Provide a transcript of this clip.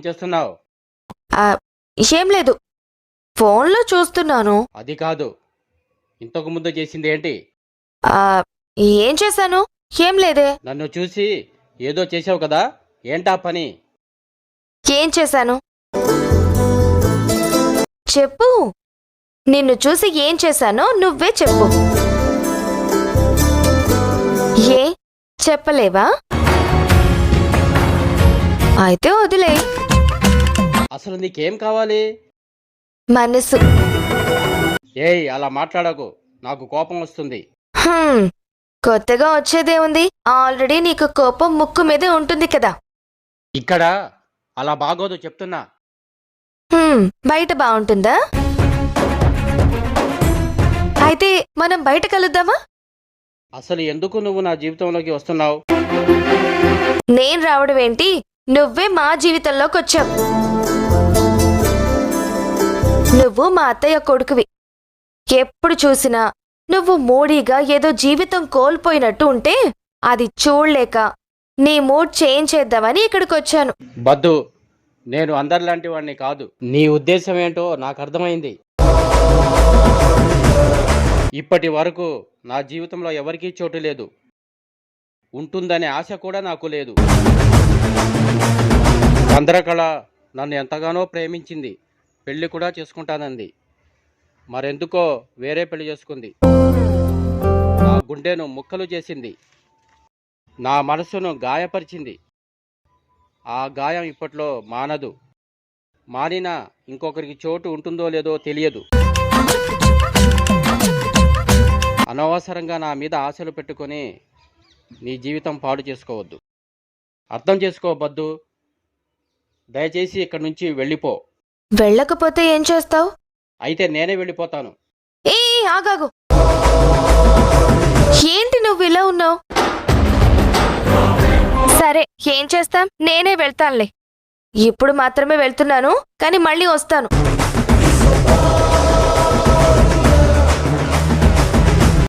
చేస్తున్నావు? ఆ, ఏం లేదు. ఫోన్లో చూస్తున్నాను. అది కాదు. ఇంతకు ముందు చేసింది ఏంటి? ఏం చేశాను? ఏం లేదే. నన్ను చూసి ఏదో చేసావు కదా? ఏంటా పని? ఏం చేశాను? చెప్పు. నిన్ను చూసి ఏం చేశానో నువ్వే చెప్పు. ఏ? చెప్పలేవా? అయితే వదిలే. అసలు నీకేం కావాలి? మనసు. ఏయ్ అలా మాట్లాడకు. నాకు కోపం వస్తుంది. హ్మ్, కొత్తగా వచ్చేదే ఉంది ఆల్రెడీ నీకు కోపం ముక్కు మీదే ఉంటుంది కదా. ఇక్కడ? అలా బాగోదు చెప్తున్నా. హ్మ్, బయట బాగుంటుందా? అయితే మనం బయట కలుద్దామా? అసలు ఎందుకు నువ్వు నా జీవితంలోకి వస్తున్నావు? నేను రావడం ఏంటి నువ్వే మా జీవితంలోకి వచ్చావు నువ్వు మా అత్తయ్య కొడుకువి. ఎప్పుడు చూసినా నువ్వు మోడీగా ఏదో జీవితం కోల్పోయినట్టు ఉంటే అది చూడలేక నీ మూడ్ చేంజ్ చేద్దామని ఇక్కడికి వచ్చాను బద్దు నేను అందరిలాంటి వాడిని కాదు. నీ ఉద్దేశం ఏంటో నాకు అర్థమైంది. ఇప్పటి వరకు నా జీవితంలో ఎవరికీ చోటు లేదు. ఉంటుందనే ఆశ కూడా నాకు లేదు. చంద్రకళ నన్ను ఎంతగానో ప్రేమించింది. పెళ్ళి కూడా చేసుకుంటానంది. మరెందుకో వేరే పెళ్ళి చేసుకుంది. నా గుండెను ముక్కలు చేసింది. నా మనసును గాయపరిచింది. ఆ గాయం ఇప్పట్లో మానదు. మానినా ఇంకొకరికి చోటు ఉంటుందో లేదో తెలియదు. అనవసరంగా నా మీద ఆశలు పెట్టుకొని నీ జీవితం పాడు చేసుకోవద్దు. అర్థం చేసుకోవద్దు దయచేసి ఇక్కడి నుంచి వెళ్ళిపో. వెళ్ళకపోతే ఏం చేస్తావు? అయితే నేనే వెళ్ళిపోతాను. ఏ ఆగాగు. ఏంటి నువ్వు ఇలా ఉన్నావు? సరే ఏం చేస్తాం? నేనే వెళ్తానులే. ఇప్పుడు మాత్రమే వెళ్తున్నాను కానీ మళ్ళీ వస్తాను.